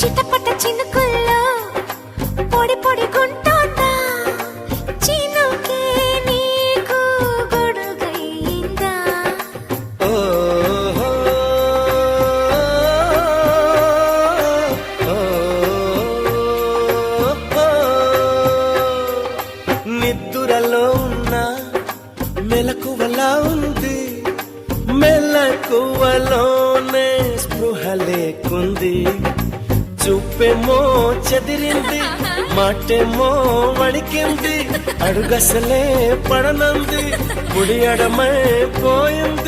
చిటపట చినుకుల్లో పొడి పొడి గుంటోందా? చినుకే నీకు గొడుగైందా? ఓహో, నిద్దురలో ఉన్న మెలకువలా ఉంది మెలకువలోనే స్పృహ లేకుంది. చూపేమో చెదిరింది మాటేమో వణికింది అడుగసలే పడనంది ముడి అడమై పోయింది.